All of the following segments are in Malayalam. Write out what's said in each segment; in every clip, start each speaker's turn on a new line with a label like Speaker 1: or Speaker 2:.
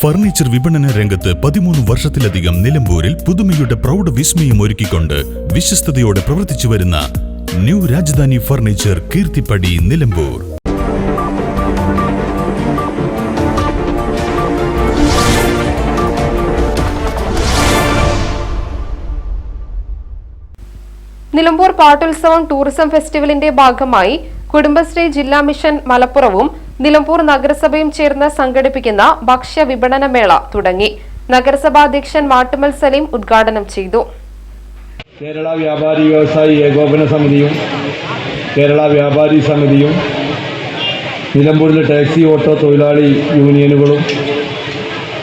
Speaker 1: ഫർണിച്ചർ വിപണന രംഗത്ത് പതിമൂന്ന് വർഷത്തിലധികം നിലമ്പൂരിൽ പുതുമയുടെ പ്രൗഢ വിസ്മയം ഒരുക്കിക്കൊണ്ട് വിശ്വസ്തയോടെ പ്രവർത്തിച്ചു വരുന്ന new Rajadhani furniture Keerthippadi Nilambur.
Speaker 2: Nilambur Pattulsavam tourism ഫെസ്റ്റിവലിന്റെ ഭാഗമായി കുടുംബശ്രീ ജില്ലാ മിഷൻ മലപ്പുറവും നിലമ്പൂർ നഗരസഭയും ചേർന്ന് സംഘടിപ്പിക്കുന്ന ഭക്ഷ്യ വിപണനമേള തുടങ്ങി. നഗരസഭാധ്യക്ഷൻ മാട്ടുമൽ സലീം ഉദ്ഘാടനം ചെയ്തു.
Speaker 3: കേരള വ്യാപാരി വ്യവസായി ഏകോപന സമിതിയും കേരള വ്യാപാരി സമിതിയും നിലമ്പൂരിലെ ടാക്സി ഓട്ടോ തൊഴിലാളി യൂണിയനുകളും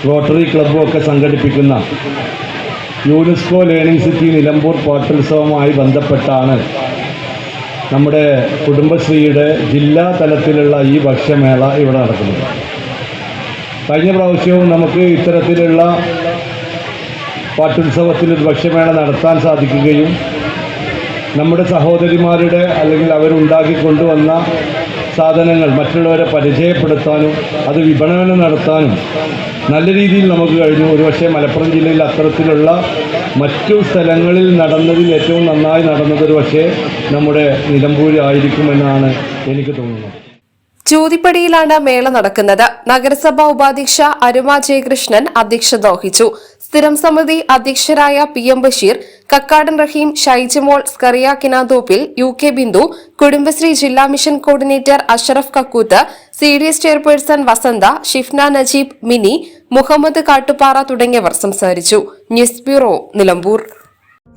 Speaker 3: റോട്ടറി ക്ലബ്ബും ഒക്കെ സംഘടിപ്പിക്കുന്ന യുനെസ്കോ ലേണിംഗ് സിറ്റി നിലമ്പൂർ പാട്ടുത്സവവുമായി ബന്ധപ്പെട്ടാണ് നമ്മുടെ കുടുംബശ്രീയുടെ ജില്ലാ തലത്തിലുള്ള ഈ ഭക്ഷ്യമേള ഇവിടെ നടക്കുന്നത്. കഴിഞ്ഞ പ്രാവശ്യവും നമുക്ക് ഇത്തരത്തിലുള്ള പാട്ടുത്സവത്തിൽ ഒരു ഭക്ഷ്യമേള നടത്താൻ സാധിക്കുകയും നമ്മുടെ സഹോദരിമാരുടെ അല്ലെങ്കിൽ അവരുണ്ടാക്കി കൊണ്ടുവന്ന സാധനങ്ങൾ മറ്റുള്ളവരെ പരിചയപ്പെടുത്താനും അത് വിപണനം നടത്താനും നല്ല രീതിയിൽ നമുക്ക് കഴിഞ്ഞു. ഒരുപക്ഷെ മലപ്പുറം ജില്ലയിൽ അത്തരത്തിലുള്ള മറ്റു സ്ഥലങ്ങളിൽ നടന്നതിൽ ഏറ്റവും നന്നായി നടന്നത് ഒരു പക്ഷേ നമ്മുടെ നിലമ്പൂരായിരിക്കുമെന്നാണ് എനിക്ക് തോന്നുന്നത്.
Speaker 2: ജ്യോതിപ്പടിയിലാണ് മേള നടക്കുന്നത്. നഗരസഭാ ഉപാധ്യക്ഷ അരുമ ജയകൃഷ്ണൻ അധ്യക്ഷത വഹിച്ചു. സ്ഥിരം സമിതി അധ്യക്ഷരായ P M Basheer Kakkadan Raheem Shaijamol Scaria Kinadoppil U K Bindu Kudumbashree ജില്ലാ mission coordinator Ashraf Kakkoth C D S chairperson Vasantha Shifna Najeeb Mini Muhammad Kattupara തുടങ്ങിയവർ സംസാരിച്ചു. News bureau Nilambur.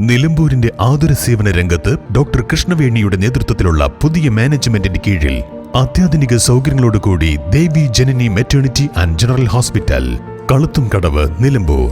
Speaker 1: നിലമ്പൂരിന്റെ ആതുര സേവന രംഗത്ത് ഡോക്ടർ കൃഷ്ണവേണിയുടെ നേതൃത്വത്തിലുള്ള പുതിയ മാനേജ്മെന്റിന്റെ കീഴിൽ അത്യാധുനിക സൗകര്യങ്ങളോടുകൂടി Devi Janani maternity and general hospital കളുത്തും കടവ് നിലമ്പൂർ.